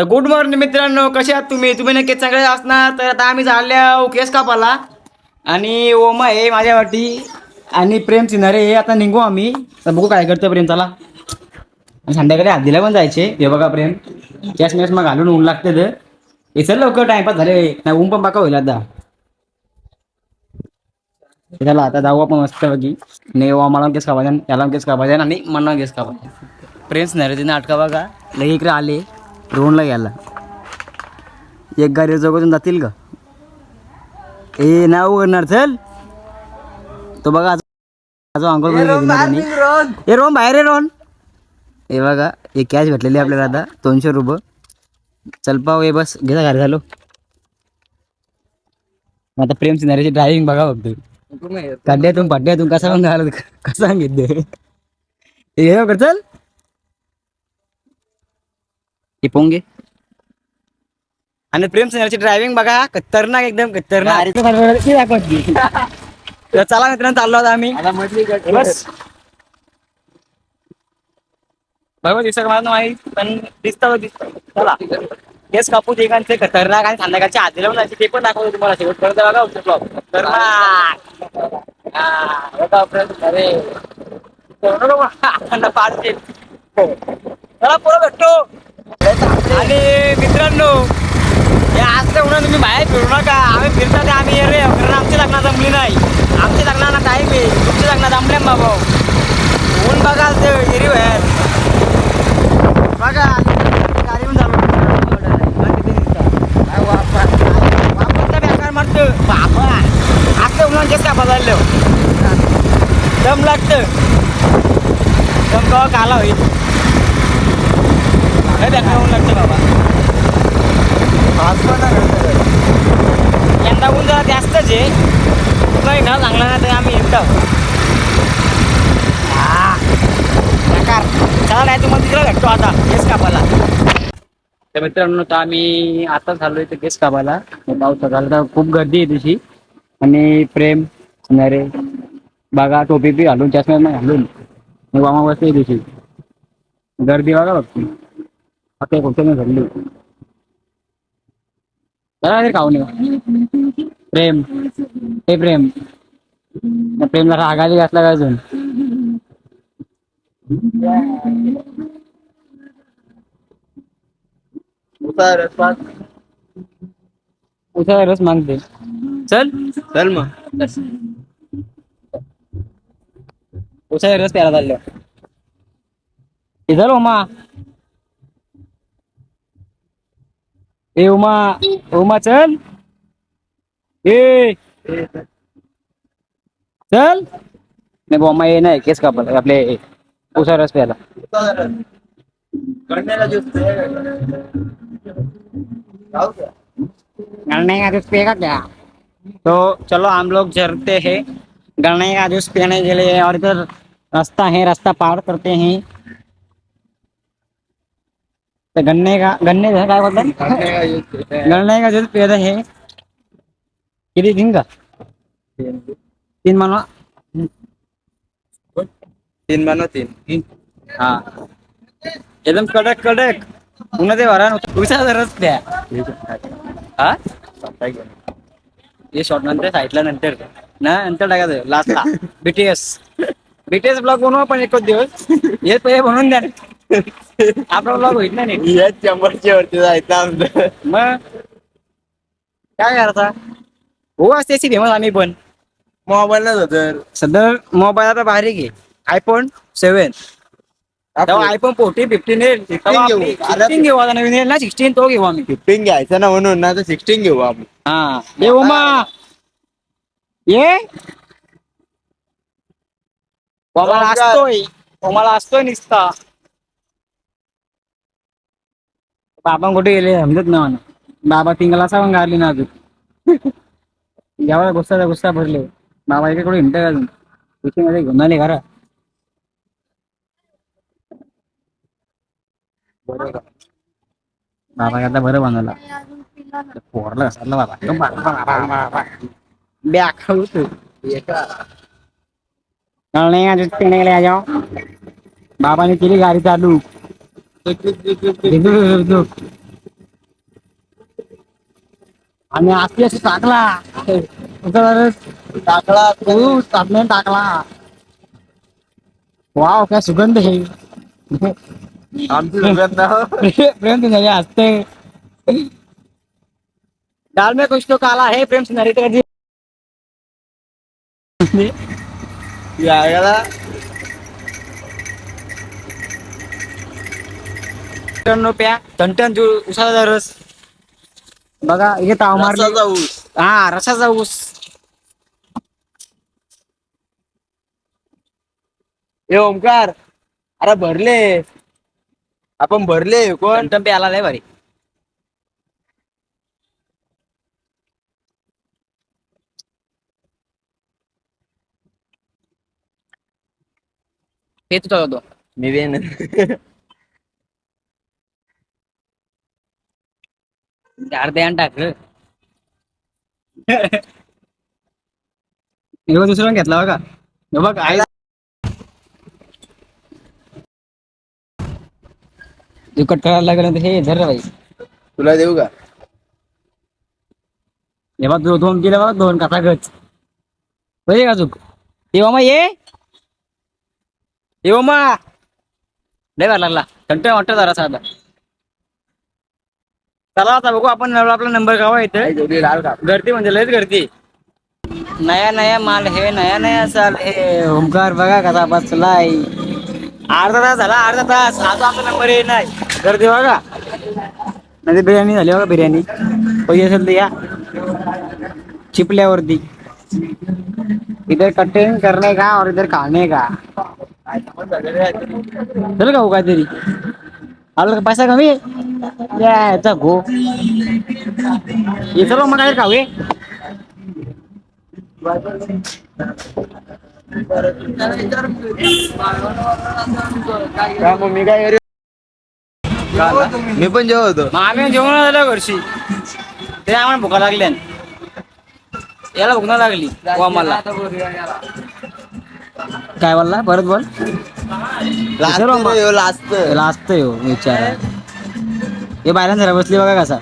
तर good morning मित्रांनो कसे आहात तुम्ही? तुम्ही नक्की चांगले असणार तर आता आम्ही झाल्या केस कापाला आणि ओमा आहे माझ्यावाटी आणि प्रेम सिनारे हे आता निघू आम्ही. तर बघू काय करतो प्रेम चला. आणि संध्याकाळी हद्दीला पण जायचे हे बघा प्रेम. गॅस मॅस मग घालून ऊन लागते तर. हे चल लवकर टाइमपास झाले. नाही ऊन पण बाका होईल आता. चला आता जाऊ आपण मस्त बघी नाही मला केस कापायचा याला केस कापायचा आणि मना केस कापायचा. प्रेम सिनारे तिने अटका बघा. लगे इकडे आले. रोडला गेला एक गाडी जवळून जातील का? ए नाही उघडणार चल. तो बघा आज त्यांनी. ए रोहन बाहेर आहे रोहन. हे बघा हे कॅश भेटलेली आपल्याला आता. दोनशे रुपये. चल पाव हे बस. घेता घरी झालो आता प्रेम सिनारीची ड्रायव्हिंग बघा फक्त. खड्ड्यातून पड्ड्यातून कसा पण कसा सांगितलं हे हे चल. हे पोंगे आणि प्रेम सिंगरची ड्रायव्हिंग बघा खतरनाक एकदम खतरनाक. तर चला मित्रांनो चाललो आता आम्ही. हे बस. बरोबर दिसत मला माहीत? पण दिसतं दिसतं. चला. केस कापू ठिकाणचे खतरनाक आणि संध्याकाळच्या आधी लावून ते पण दाखवतो तुम्हाला शेवटपर्यंत बघा होते ब्लॉग खतरनाक. हा, अरे. आपण पाचशे. चला पोरं भेटतो आणि मित्रांनो हे आज म्हणून तुम्ही बाहेर फिरू नका. आम्ही फिरता ते आम्ही रे कारण आमची लग्न जमली नाही. आमची लग्नाला टाईम आहे. तुमची लग्न जमले ना बाबा? ऊन बघा ते हिरी बाहेर बघा गाडी पण चालू काय वापर वापर तर बेकार मारतं बाबा आज तर उन्हाळ्यात जास्त कापा दम लागतं. दम कवा काला होईल? लय बेकार ऊन लागतं बाबा यंदा ऊन जरा जास्तच आहे नाही ना चांगला ना तर आम्ही येतो. बेकार चला नाही तुम्हाला तिकडे भेटतो आता केस कापायला. तर मित्रांनो तर आम्ही आता झालो इथे केस कापायला. पावसा झाला तर खूप गर्दी आहे तशी आणि प्रेम सिनारे बघा टोपी बी घालून चष्मा नाही घालून. मग मामा बसते तशी गर्दी बघा बघ आता कुठे घडली चला रे खाऊन येऊ. प्रेम. हे प्रेम. प्रेमला रागाली घातला का अजून? उसा रस मागते. चल. चल मग. उसा रस प्यायला चाललो इधर उमा ए उमा उमा चल। ए। चल। नाही बोमा ये नाही, केस कापत आपले उसा रस प्यायला. गन्ने का जूस पिएगा क्या? तो चलो, हम लोग चलते हैं। गन्ने का जूस पीने के लिए और इधर रास्ता है, रास्ता पार करते हैं। तो गन्ने का गन्ने का क्या बोलते गन्ने का जूस पियत है किती? दिन का? तीन. मानो तीन बनव तीन. हा. एकदम कडक कडक. पुन्हा ते वरा उसा रस द्या. हा? हे शॉर्ट नंतर साईडला नंतर. ना नंतर टाकायचं लास्टला बीटीएस बीटीएस ब्लॉग बनवू आपण एकच दिवस. हे पहिले बनवून द्या. आपला ब्लॉग होईल ना नीट. या चंबरच्या वरती जायचं आमचं. मग? काय करायचा हो असते फेमस आम्ही पण. मोबाईलच होतं. सध्या मोबाईल आता बारीक आहे. आयफोन सेव्हन तेव्हा आयफोन फोर्टी फिफ्टीन येईल. तेव्हा घेऊ. आपली 16 घेऊ आता नवीन येईल ना? सिक्स्टीन तो घेऊ आम्ही. फिफ्टीन घ्यायचं ना म्हणून ना तर सिक्स्टीन घेऊ आपण. हा. ये उमा. ये. मला असतोय मला असतोय निसता. बाबा कुठे गेले? समजत ना मला. बाबा तिंगला पण गारली ना अजून. जेव्हा गुस्सा गुस्सा भरले. बाबा इकडे कुठे हिंडत अजून? पिशवी मध्ये घेऊन आले घरा बाबा आता बरं बनवला. पोरला घसरला बाबा. बाबा, बाबा, बाबा. बॅग खाऊतो कळणे का जुट पीने के लिए आ जाओ बाबा ने केली गाडी चालू. आणि आती अशी टाकला. टाकला तू टाकला टाकला. वाव काय सुगंध हे आमची सुगंध. प्रेम सिंह हसते दाल में कुछ तो काला है प्रेम कधी यायला मित्रांनो प्या टनटन उसाचा रस बघा हे ताव मारले रसाचा ऊस हा रसाचा ऊस हे ओमकार अरे भरले आपण भरले कोण टनटन प्याला लय भारी हे तुझा होतो मी बी नाही. अर्धे आण टाक रे. हे बघ दुसरा घेतला बघा. हे बघ आई तू कट करायला लागलं तर हे धर रे बाई तुला देऊ का? हे बघ दो- दोन किलो दोन कथा गच. बरे का चुक ये मामा ये ये मामा लय भारी लागला. कंटाळ वाटत जरा साधा. चला आता बघू आपण आपला नंबर गावा इथे. गर्दी म्हणजे लयच गर्दी. नया नया माल हे नया नया साल हे. ओमकार बघा कसा बसलाय. अर्धा तास झाला अर्धा तास. आता आमचा नंबर हे नाही. गर्दी बघा. नाही बिर्याणी झाली बघा बिर्याणी. पैसे असेल तर या. चिपल्यावरती. इधर कटिंग करणे का और इधर खाणे का? चल का हो काहीतरी? आलं का पैसा कमी? याचा गो हे सर्व मग काय का मग मी काय मी पण जेव्हा होतो. मग आम्ही जेवण झालं वर्षी ते आम्हाला भुका लागल्या याला भुक नाही लागली व आम्हाला काय बोलला? परत बोल. मा- रे, ह्यो लास्ट त्याला असतं हो विचार. हे बायला जरा बसली बघा कसा.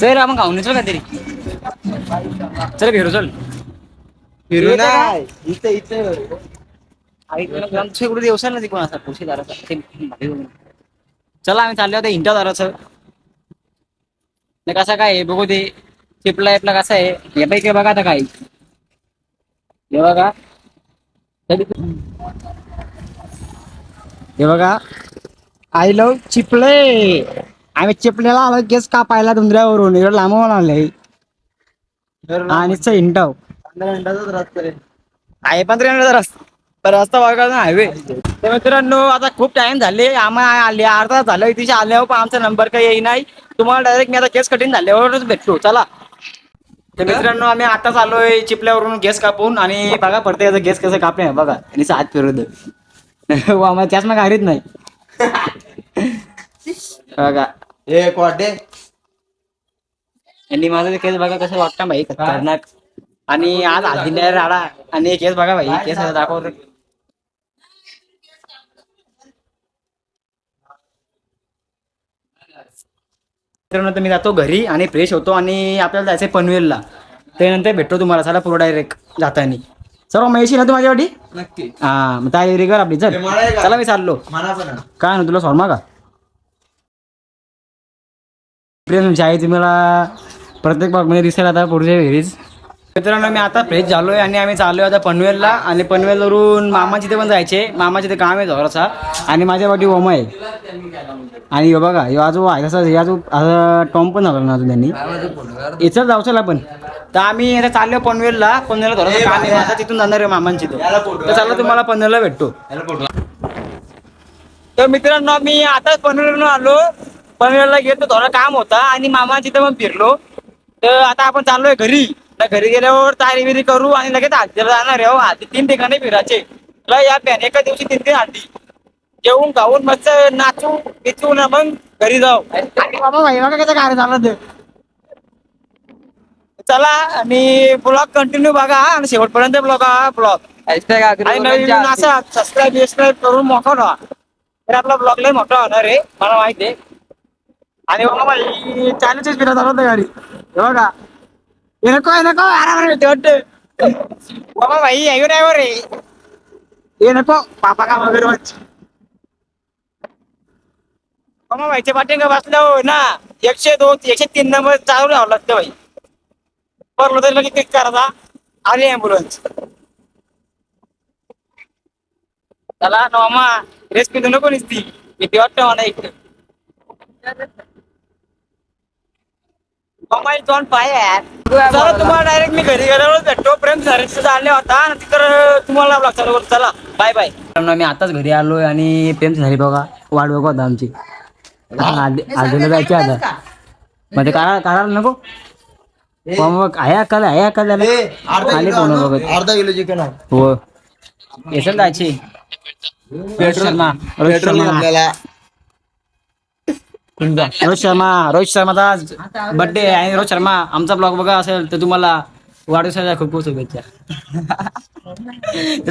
चल आपण खाऊन चल काहीतरी. चल फिरू चल. फिरू का? नाही इथं इथं. आमच्या इकडे व्यवसाय नाही कोणाचा खुशी दाराचा ते भारी होईल. चला आम्ही चालले होते इंटा दाराचं. नाही कसा काय आहे? बघू ते चिपला आपला कसा आहे? हे पैकी बघा आता काय हे बघा. हे बघा. आय लव चिपले आम्ही चिपलेला आलो केस कापायला धुंद्र्यावरून एवढं लांबून आलंय. आणि इंटाव. पंधरा मिनिटाचाच रस्ता रे आहे पंधरा मिनिटाचा रस्ता. रस्ता बघा ना हायवे तर मित्रांनो आता खूप टाइम झाले. आम्हाला आले अर्धा झालं. तिथे आल्यावर पण आमचा नंबर काही येई नाही. तुम्हाला डायरेक्ट मी आता केस कटिंग झाल्यावरच भेटतो. चला. तर मित्रांनो आम्ही आताच आलोय चिपल्यावरून गॅस कापून. आणि बघा पडते याचा गॅस कसं कापणे बघा आणि हात फिरवत त्याच मग हरीत नाही. बघा. हे कॉटे यांनी माझं केस बघा कसं वाटतं भाई खतरनाक. आणि आज आदिल्या राडा आणि केस बघा भाई केस दाखवतो मित्रांनो तर मी जातो घरी आणि फ्रेश होतो आणि आपल्याला जायचंय पनवेलला. त्यानंतर भेटतो तुम्हाला चला पुढे डायरेक्ट जातानी. सर्व महेशी ना तू माझ्यावाटी नक्की. हा मग तयारी कर आपली चल. मला आहे? चला मी चाललो. मला पण काय ना तुला सॉर्मा का? प्रेम आहे तुम्हाला प्रत्येक भागमध्ये दिसेल आता पुढच्या वेळीच. मित्रांनो मी आता फ्रेश झालोय आणि आम्ही चाललोय आता पनवेलला. आणि पनवेलवरून मामाची ते पण जायचे. मामाचे ते काम आहे जोराचा आणि माझ्या वाटी ओमा आहे. आणि ह्यो बघा ह्यो आजो आहे तसा ह्या जो टॉम पण झाला ना अजून त्यांनी. याचं जाऊ चला आपण तर आम्ही आता चाललो पनवेलला. पनवेलला थोडंसं काम आहे. आता तिथून जाणार आहे मामांची तो. तर चला तुम्हाला पनवेलला भेटतो. तर मित्रांनो मी आताच पनवेलवरून आलो. पनवेलला गेलो थोडं काम होता आणि मामा तिथं पण फिरलो. तर आता आपण चाललोय घरी. तर घरी गेल्यावर तारी बिरी करू आणि लगेच हल्दीला जाणार आहे. हो आधी तीन ठिकाणी फिरायचे. तुला या पॅन एका दिवशी तीन तीन हल्दी जेवून खाऊन मस्त नाचू बिचू ना मग घरी जाऊ. आणि बाबा भाई बघा कसं काय झालं ते चला आणि ब्लॉग कंटिन्यू बघा आणि शेवटपर्यंत ब्लॉग हा ब्लॉग. आणि नवीन असा सबस्क्राईब बिस्क्राईब करून मोठा व्हा तर आपला ब्लॉग लय मोठा होणार आहे मला माहिती आहे. आणि बाबा भाई चालीसच फिरत आलो गाडी. हे बघा. हे नको हे नको आराम वाटतं. बाबा भाई आहे ड्रायव्हर रे हे नको पापा का वगैरे बाबा भाईच्या पाठींग बसल्या हो ना. एकशे दोन एकशे तीन नंबर चालू राहावं लागतं भाई परलो तरी लगेच क्लिक करायचा आली अँब्युलन्स चला नॉमा रेस्क्यू नको ती भीती वाटतं मला इकडे मोबाईल दोन पाय यार. चला तुम्हाला डायरेक्ट मी घरी गेल्यावर भेटतो. प्रेम सर्विस आले होता आणि तिकडं तुम्हाला चालू बाय बाय मी आताच घरी आलोय आणि प्रेम झाली बघा वाट बघा होता आमची. आधीला जायची आता मध्ये काढा काढायला नको. मग आले कोण बघत? अर्धा किलो चिकन हो. रोहित शर्मा रोहित शर्मा. रोहित शर्मा रोहित शर्माचा बर्थडे आहे आणि रोहित शर्मा आमचा ब्लॉग बघा असेल तर तुम्हाला वाढदिवसाच्या खूप खूप शुभेच्छा.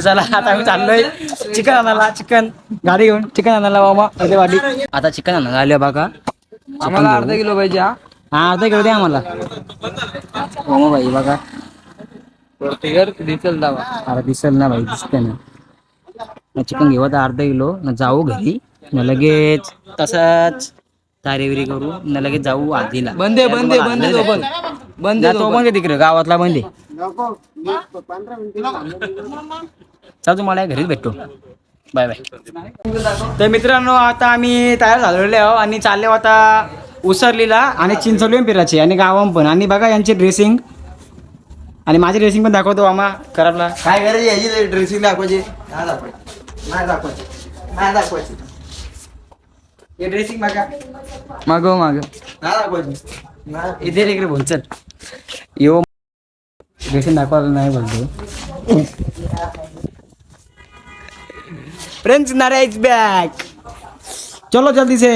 चला आता आम्ही चाललोय. चिकन आणायला चिकन गाडी घेऊन. चिकन आणायला मामा. अरे वाडी. आता चिकन आणायला आले बघा. आम्हाला अर्धा किलो पाहिजे हा हा अर्धा किलो द्या आम्हाला. मामा भाई बघा. डिझेल दावा अरे दिसेल ना भाई दिसते ना. चिकन घेऊ आता अर्धा किलो न जाऊ घरी. न लगेच तसंच तारेविरी करू न लगेच जाऊ आधीला. बंदे बंदे बंदे तो पण बंदे तो पण तिकडे गावातला बंदे. चल तुम्हाला घरीच भेटतो. Bye bye. तर मित्रांनो आता आम्ही तयार झालेलो आहो आणि चालले आहोत आता उसरलीला आणि चिंचोली फिरायचे आणि गावात पण. आणि बघा यांची ड्रेसिंग आणि माझी ड्रेसिंग पण दाखवतो आम्हा खराबला काय करायची याची ड्रेसिंग दाखवायची. नाही दाखवायची. नाही दाखवायची. नाही दाखवायची. हे ड्रेसिंग बघा. माग माग नाही दाखवायची. इथे इकडे बोल चल. यो. ड्रेसिंग दाखवायला नाही बोलतो. फ्रेंड्स नारे इज बॅक चलो जल्दी से।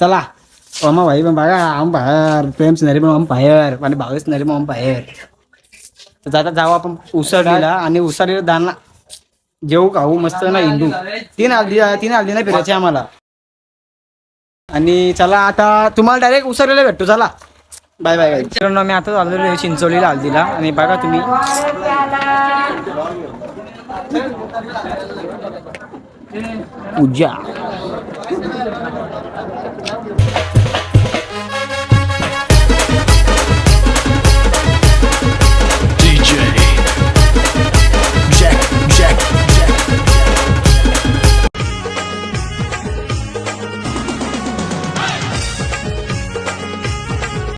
चला। ओमा भाई पण बघा आम बाहेर प्रेम सिनारी पण आम बाहेर आणि भावेश सिनारी पण आम बाहेर तर जाता जाऊ आपण उसळीला आणि उसळीला दाना जेऊ खाऊ मस्त ना हिंदू. तीन हल्दी तीन हल्दी नाही फिरायचे आम्हाला. आणि चला आता तुम्हाला डायरेक्ट उसरलेला भेटतो चला. बाय बाय बाय मित्रांनो मी आता आहे चिंचोलीला हल्दीला आणि बघा तुम्ही. पूजा.